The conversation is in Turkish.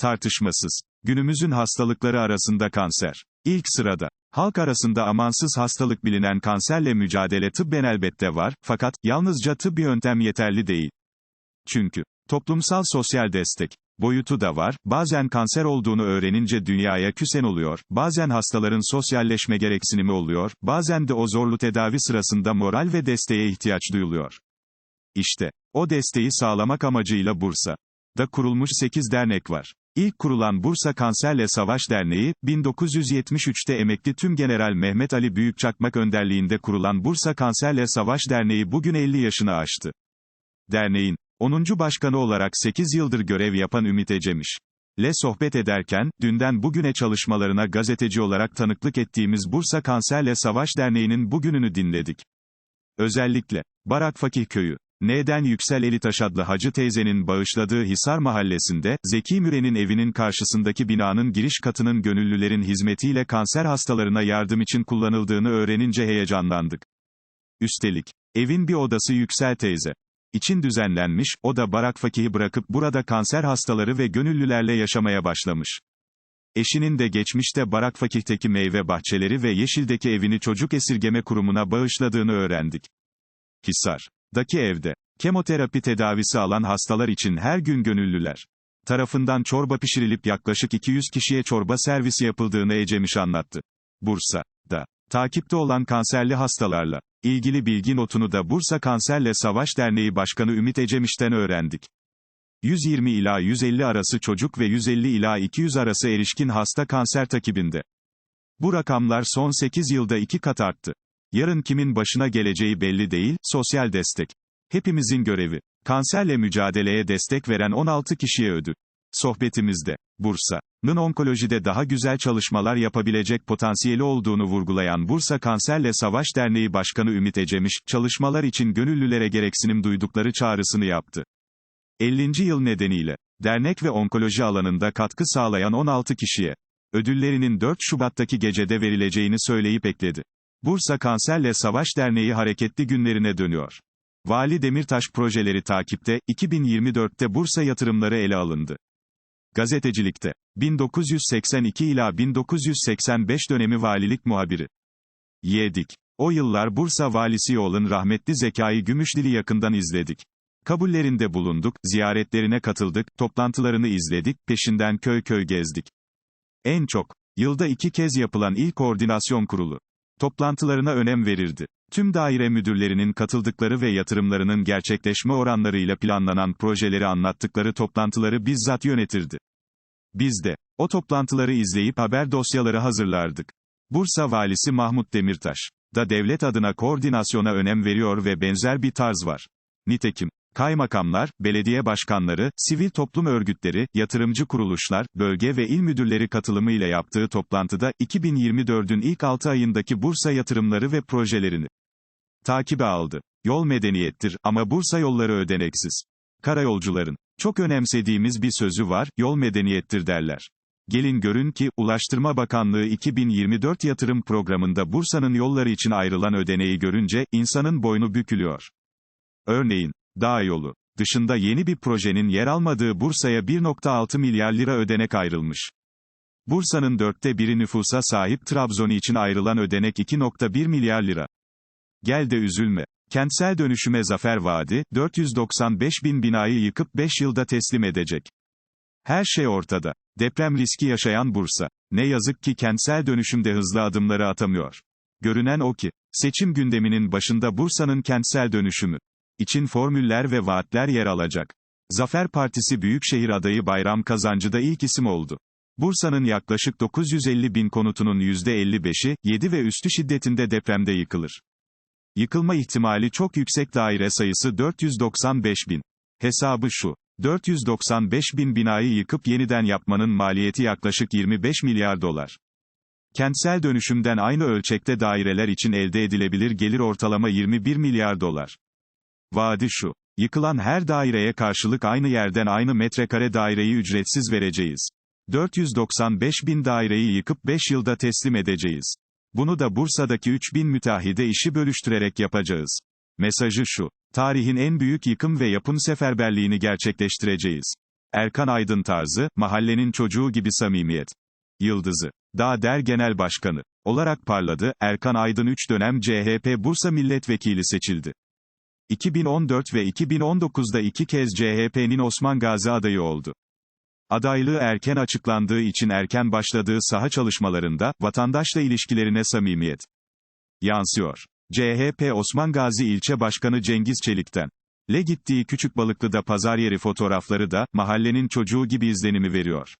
Tartışmasız. Günümüzün hastalıkları arasında kanser. İlk sırada. Halk arasında amansız hastalık bilinen kanserle mücadele tıbben elbette var, fakat, yalnızca tıbbi yöntem yeterli değil. Çünkü, toplumsal sosyal destek, boyutu da var, bazen kanser olduğunu öğrenince dünyaya küsen oluyor, bazen hastaların sosyalleşme gereksinimi oluyor, bazen de o zorlu tedavi sırasında moral ve desteğe ihtiyaç duyuluyor. İşte, o desteği sağlamak amacıyla Bursa da kurulmuş 8 dernek var. İlk kurulan Bursa Kanserle Savaş Derneği, 1973'te emekli Tümgeneral Mehmet Ali Büyükçakmak önderliğinde kurulan Bursa Kanserle Savaş Derneği bugün 50 yaşını aştı. Derneğin 10. başkanı olarak 8 yıldır görev yapan Ümit Ecemiş ile sohbet ederken, dünden bugüne çalışmalarına gazeteci olarak tanıklık ettiğimiz Bursa Kanserle Savaş Derneği'nin bugününü dinledik. Özellikle, Barak Fakih Köyü, N'den Yüksel Elitaş adlı Hacı teyzenin bağışladığı Hisar Mahallesi'nde, Zeki Müren'in evinin karşısındaki binanın giriş katının gönüllülerin hizmetiyle kanser hastalarına yardım için kullanıldığını öğrenince heyecanlandık. Üstelik, evin bir odası Yüksel teyze için düzenlenmiş, o da Barak Fakih'i bırakıp burada kanser hastaları ve gönüllülerle yaşamaya başlamış. Eşinin de geçmişte Barak Fakih'teki meyve bahçeleri ve Yeşil'deki evini çocuk esirgeme kurumuna bağışladığını öğrendik. Hisar'daki evde, kemoterapi tedavisi alan hastalar için her gün gönüllüler tarafından çorba pişirilip yaklaşık 200 kişiye çorba servisi yapıldığını Ecemiş anlattı. Bursa'da, takipte olan kanserli hastalarla ilgili bilgi notunu da Bursa Kanserle Savaş Derneği Başkanı Ümit Ecemiş'ten öğrendik. 120 ila 150 arası çocuk ve 150 ila 200 arası erişkin hasta kanser takibinde. Bu rakamlar son 8 yılda iki kat arttı. Yarın kimin başına geleceği belli değil, sosyal destek. Hepimizin görevi. Kanserle mücadeleye destek veren 16 kişiye ödül. Sohbetimizde, Bursa'nın onkolojide daha güzel çalışmalar yapabilecek potansiyeli olduğunu vurgulayan Bursa Kanserle Savaş Derneği Başkanı Ümit Ecemiş, çalışmalar için gönüllülere gereksinim duydukları çağrısını yaptı. 50. yıl nedeniyle, dernek ve onkoloji alanında katkı sağlayan 16 kişiye, ödüllerinin 4 Şubat'taki gecede verileceğini söyleyip ekledi. Bursa Kanserle Savaş Derneği hareketli günlerine dönüyor. Vali Demirtaş projeleri takipte, 2024'te Bursa yatırımları ele alındı. Gazetecilikte, 1982 ila 1985 dönemi valilik muhabiri. Yedik. O yıllar Bursa valisi Yol'un rahmetli Zekai Gümüşdil'i yakından izledik. Kabullerinde bulunduk, ziyaretlerine katıldık, toplantılarını izledik, peşinden köy köy gezdik. En çok, yılda iki kez yapılan ilk koordinasyon kurulu. Toplantılarına önem verirdi. Tüm daire müdürlerinin katıldıkları ve yatırımlarının gerçekleşme oranlarıyla planlanan projeleri anlattıkları toplantıları bizzat yönetirdi. Biz de, o toplantıları izleyip haber dosyaları hazırlardık. Bursa Valisi Mahmut Demirtaş, da devlet adına koordinasyona önem veriyor ve benzer bir tarz var. Nitekim, kaymakamlar, belediye başkanları, sivil toplum örgütleri, yatırımcı kuruluşlar, bölge ve il müdürleri katılımıyla yaptığı toplantıda, 2024'ün ilk 6 ayındaki Bursa yatırımları ve projelerini takibe aldı. Yol medeniyettir ama Bursa yolları ödeneksiz. Karayolcuların çok önemsediğimiz bir sözü var, yol medeniyettir derler. Gelin görün ki, Ulaştırma Bakanlığı 2024 yatırım programında Bursa'nın yolları için ayrılan ödeneği görünce, insanın boynu bükülüyor. Örneğin, dağ yolu dışında yeni bir projenin yer almadığı Bursa'ya 1.6 milyar lira ödenek ayrılmış. Bursa'nın dörtte biri nüfusa sahip Trabzon için ayrılan ödenek 2.1 milyar lira. Gel de üzülme. Kentsel dönüşüme zafer vaadi, 495 bin binayı yıkıp 5 yılda teslim edecek. Her şey ortada. Deprem riski yaşayan Bursa. Ne yazık ki kentsel dönüşümde hızlı adımları atamıyor. Görünen o ki, seçim gündeminin başında Bursa'nın kentsel dönüşümü için formüller ve vaatler yer alacak. Zafer Partisi Büyükşehir adayı Bayram Kazancı da ilk isim oldu. Bursa'nın yaklaşık 950 bin konutunun %55'i, 7 ve üstü şiddetinde depremde yıkılır. Yıkılma ihtimali çok yüksek daire sayısı 495 bin. Hesabı şu. 495 bin binayı yıkıp yeniden yapmanın maliyeti yaklaşık 25 milyar dolar. Kentsel dönüşümden aynı ölçekte daireler için elde edilebilir gelir ortalama 21 milyar dolar. Vaadi şu. Yıkılan her daireye karşılık aynı yerden aynı metrekare daireyi ücretsiz vereceğiz. 495 bin daireyi yıkıp 5 yılda teslim edeceğiz. Bunu da Bursa'daki 3000 müteahhide işi bölüştürerek yapacağız. Mesajı şu. Tarihin en büyük yıkım ve yapım seferberliğini gerçekleştireceğiz. Erkan Aydın tarzı, mahallenin çocuğu gibi samimiyet. Yıldızı. Dağ Der Genel Başkanı. Olarak parladı, Erkan Aydın 3 dönem CHP Bursa Milletvekili seçildi. 2014 ve 2019'da iki kez CHP'nin Osman Gazi adayı oldu. Adaylığı erken açıklandığı için erken başladığı saha çalışmalarında, vatandaşla ilişkilerine samimiyet yansıyor. CHP Osman Gazi İlçe Başkanı Cengiz Çelik'ten. Le gittiği Küçük Balıklı'da pazar yeri fotoğrafları da, mahallenin çocuğu gibi izlenimi veriyor.